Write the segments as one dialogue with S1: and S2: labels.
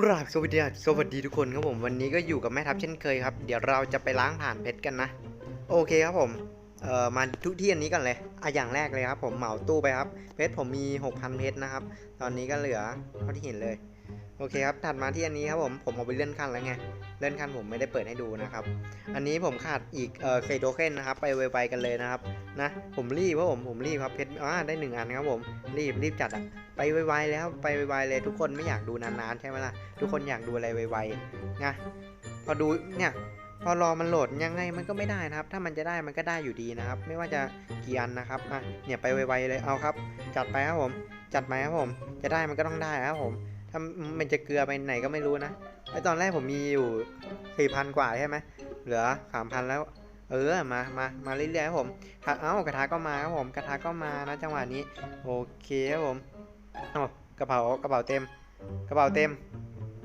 S1: กราบสวัสดีสวัสดีทุกคนครับผมวันนี้ก็อยู่กับแม่ทัพเช่นเคยครับ เดี๋ยวเราจะไปล้างผ่านเพชรกันนะ โอเคครับผมเอ่อมาทุกที่อันนี้กันเลยอะอย่างแรกเลยครับ ผมเหมาตู้ไปครับ เพชรผมมี 6,000 เพชรนะครับ ตอนนี้ก็เหลือเท่าที่เห็นเลย โอเคครับ ถัดมาที่อันนี้ครับผม ผมเอาไปเลื่อนขั้นแล้วไง เลื่อนขั้นผมไม่ได้เปิดให้ดูนะครับ อันนี้ผมขาดอีกเอ่อเคโทเคนนะครับ ไปไวๆกันเลยนะครับ นะ ผมรีบเพราะผม ผมรีบครับเพชรอ่าได้หนึ่งอันครับผม รีบรีบจัดอะไปไวๆแล้วไปไวๆเลย ทุกคนไม่อยากดูนานๆใช่ไหมล่ะ ทุกคนอยากดูอะไรไวๆนะพอดูเนี่ยพอรอมันโหลดยังไงมันก็ไม่ได้นะครับ ถ้ามันจะได้มันก็ได้อยู่ดีนะครับ ไม่ว่าจะกี่อันนะครับอะเนี่ยไปไวๆเลยเอาครับ จัดไปครับผม จัดไปครับผม จะได้มันก็ต้องได้ครับผม ถ้ามันจะเกลือไปไหนก็ไม่รู้นะไอตอนแรกผมมีอยู่สี่พันกว่าใช่ไหมเหลือสามพันแล้ว เออมามามาเรื่อยๆครับผมเอ้ากระทะก็มาครับผมกระทะก็มานะจังหวะนี้ โอเคครับผมเอ้ากระเป๋ากระเป๋าเต็ม กระเป๋าเต็ม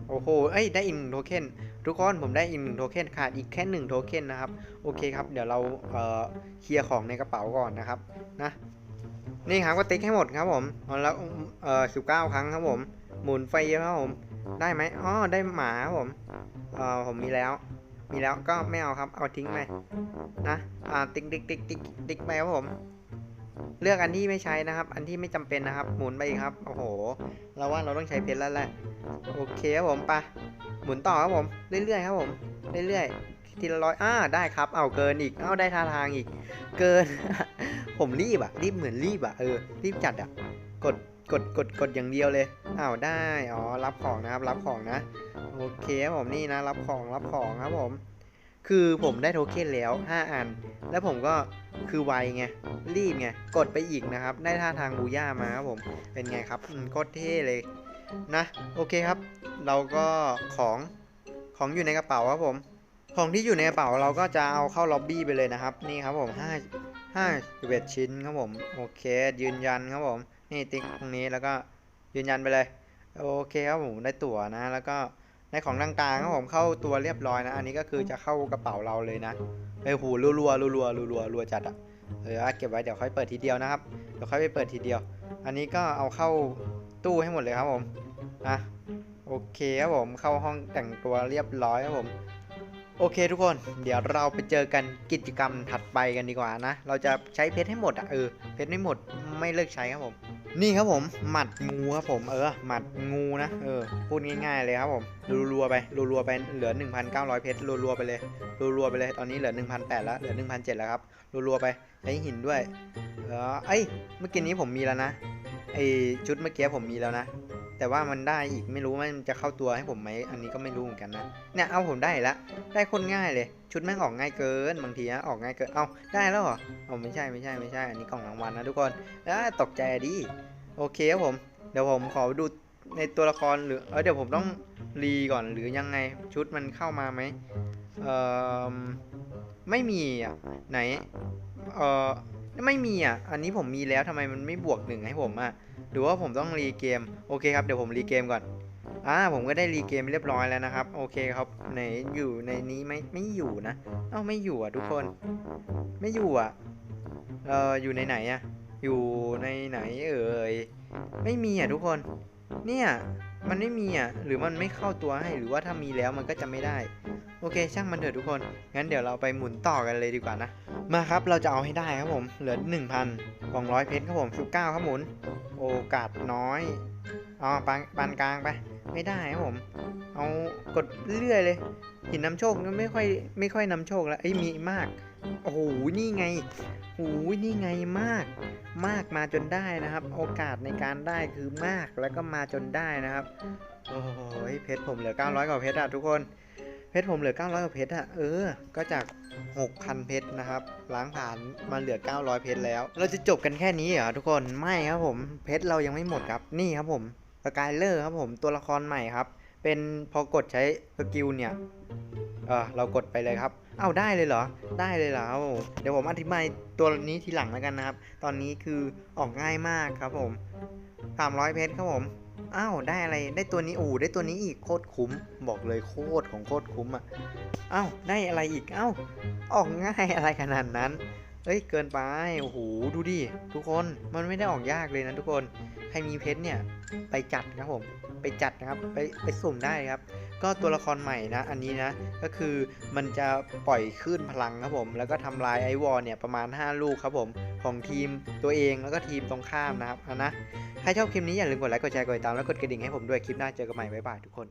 S1: โอ้โห เอ้ย ได้อีกหนึ่งโทเค็น ทุกคนผมได้อีกหนึ่งโทเค็นขาดอีกแค่หนึ่งโทเค็นนะครับ โอเคครับ เดี๋ยวเราเอ่อเคลียร์ของในกระเป๋าก่อนนะครับ นะ นี่ครับก็ติ๊กให้หมดครับผมแล้วเอ่อสิบเก้าครั้งครับผม หมุนไฟครับผม ได้ไหมอ๋อได้หมาครับผมเอ่อผมมีแล้ว มีแล้วก็ไม่เอาครับ เอาทิ้งไปนะอ่าติ๊กติ๊กติ๊กติ๊กติ๊กไปครับผม เลือกอันที่ไม่ใช้นะครับ อันที่ไม่จำเป็นนะครับ หมุนไปครับโอ้โห เราว่าเราต้องใช้เพชรแล้วแหละโอเคครับผมไปหมุนต่อครับผม เรื่อยๆครับผม เรื่อยๆทีละร้อยอ่าได้ครับ เอาเกินอีก เอาได้ท่าทางอีก เกิน ผมรีบอะรีบเหมือนรีบอะเออรีบจัดอะกด กดกดกดอย่างเดียวเลยอ้าวได้อ๋อรับของนะครับรับของนะโอเคครับผมนี่นะ รับของรับของครับผม คือผมได้โทเค็นแล้ว 5 อัน แล้วผมก็คือไวไงรีบไงกดไปอีกนะครับ ได้ท่าทางบูย่ามาครับผมเป็นไงครับอืมโคตรเท่เลยนะ โอเคครับ เราก็ของของอยู่ในกระเป๋าครับผม ของที่อยู่ในกระเป๋าเราก็จะเอาเข้าล็อบบี้ไปเลยนะครับ นี่ครับผม5 5 1ชิ้นครับผม โอเค ยืนยันครับผม นี่ติ๊กตรงนี้แล้วก็ยืนยันไปเลย โอเคครับผมได้ตั๋วนะ แล้วก็ในของต่างๆครับผมเข้าตัวเรียบร้อยนะ อันนี้ก็คือจะเข้ากระเป๋าเราเลยนะไปหูรัวๆรัวๆรัวๆรัวๆรัวจัดอะเออเก็บไว้เดี๋ยวค่อยเปิดทีเดียวนะครับเดี๋ยวค่อยไปเปิดทีเดียว อันนี้ก็เอาเข้าตู้ให้หมดเลยครับผมอะโอเคครับผมเข้าห้องแต่งตัวเรียบร้อยครับผมโอเคทุกคน เดี๋ยวเราไปเจอกันกิจกรรมถัดไปกันดีกว่านะ เราจะใช้เพชรให้หมดอะเออเพชรไม่หมดไม่เลิกใช้ครับผม นี่ครับผมหมัดงูครับผมเออหมัดงูนะเออพูดง่ายๆเลยครับผมรัวๆไปรัวๆไปเหลือ 1,900 เพชรรัวๆไปเลยรัวๆไปเลยตอนนี้เหลือ 1,800แล้วเหลือ1,700แล้วครับรัวๆไปใช้หินด้วยเออเอ้ยเมื่อกี้นี้ผมมีแล้วนะ ไอชุดเมื่อกี้ผมมีแล้วนะ แต่ว่ามันได้อีกไม่รู้ว่ามันจะเข้าตัวให้ผมไหมอันนี้ก็ไม่รู้เหมือนกันนะเนี่ยเอาผมได้ล้วได้คนง่ายเลย ชุดแม่งออกง่ายเกินบางทีนะออกง่ายเกินเอาได้แล้วเหรอเอาไม่ใช่ไม่ใช่ไม่ใช่ อันนี้กล่องรางวัลนะทุกคนแล้วตกใจดิโอเคครับผม เดี๋ยวผมขอดูในตัวละครหรือเออเดี๋ยวผมต้องรีก่อนหรือยังไงชุดมันเข้ามาไหมเออไม่มีอะไหนเออ ไม่มีอะ อันนี้ผมมีแล้วทำไมมันไม่บวกหนึ่งให้ผมอะ หรือว่าผมต้องรีเกม โอเคครับ เดี๋ยวผมรีเกมก่อน อ่า ผมก็ได้รีเกมเรียบร้อยแล้วนะครับ โอเคครับ ไหนอยู่ในนี้ไหมไม่อยู่นะ เอ้าไม่อยู่อะทุกคน ไม่อยู่อะ เอออยู่ในไหนอะ อยู่ในไหนเอ่ย ไม่มีอะทุกคน เนี่ย มันไม่มีอะ หรือมันไม่เข้าตัวให้ หรือว่าถ้ามีแล้วมันก็จะไม่ได้ โอเค ช่างมันเถอะทุกคน งั้นเดี๋ยวเราไปหมุนต่อกันเลยดีกว่านะ มาครับ เราจะเอาให้ได้ครับผม เหลือ 1,000กล่องร้อยเพชรครับผม19ครับหมุน โอกาสน้อยอ๋อปานปานกลางไป ไม่ได้ครับผม เอากดเรื่อยเลย หินนำโชคไม่ค่อยไม่ค่อยนำโชคแล้ว เอ้ยมีมาก โอ้โห นี่ไงโอ้โหนี่ไงมาก มากมาจนได้นะครับ โอกาสในการได้คือมากแล้วก็มาจนได้นะครับ โอ้ยเพชรผมเหลือ 900 กว่าเพชรอะทุกคน เพชรผมเหลือ 900กว่าเพชรอะเออ ก็จาก 6,000 เพชรนะครับ ล้างผ่านมาเหลือ 900 เพชรแล้ว เราจะจบกันแค่นี้เหรอทุกคน ไม่ครับผม เพชรเรายังไม่หมดครับ นี่ครับผมสกายเลอร์ครับผม ตัวละครใหม่ครับ เป็นพอกดใช้สกิลเนี่ย เออเรากดไปเลยครับ เอ้าได้เลยเหรอ ได้เลยเหรอครับผมเดี๋ยวผมอธิบายตัวนี้ทีหลังแล้วกันนะครับ ตอนนี้คือออกง่ายมากครับผม 300 เพชรครับผม อ้าวได้อะไรได้ตัวนี้โอ้ได้ตัวนี้อีกโคตรคุ้ม บอกเลยโคตรของโคตรคุ้มอะอ้าวได้อะไรอีกเอ้าออกง่ายอะไรขนาดนั้น เอ้ยเกินไปโอ้โหดูดิทุกคนมันไม่ได้ออกยากเลยนะทุกคนใครมีเพชรเนี่ยไปจัดครับผมไปจัดนะครับไปไปสุ่มได้ครับ ก็ตัวละครใหม่นะ อันนี้นะก็คือมันจะปล่อยคลื่นพลังครับผม แล้วก็ทำลายไอวอลเนี่ยประมาณ 5 ลูกครับผมของทีมตัวเองแล้วก็ทีมตรงข้ามนะครับนะใครชอบคลิปนี้อย่าลืมกดไลค์กดแชร์กดติดตามแล้วกดกระดิ่งให้ผมด้วยคลิปหน้าเจอกันใหม่บ๊ายบายทุกคน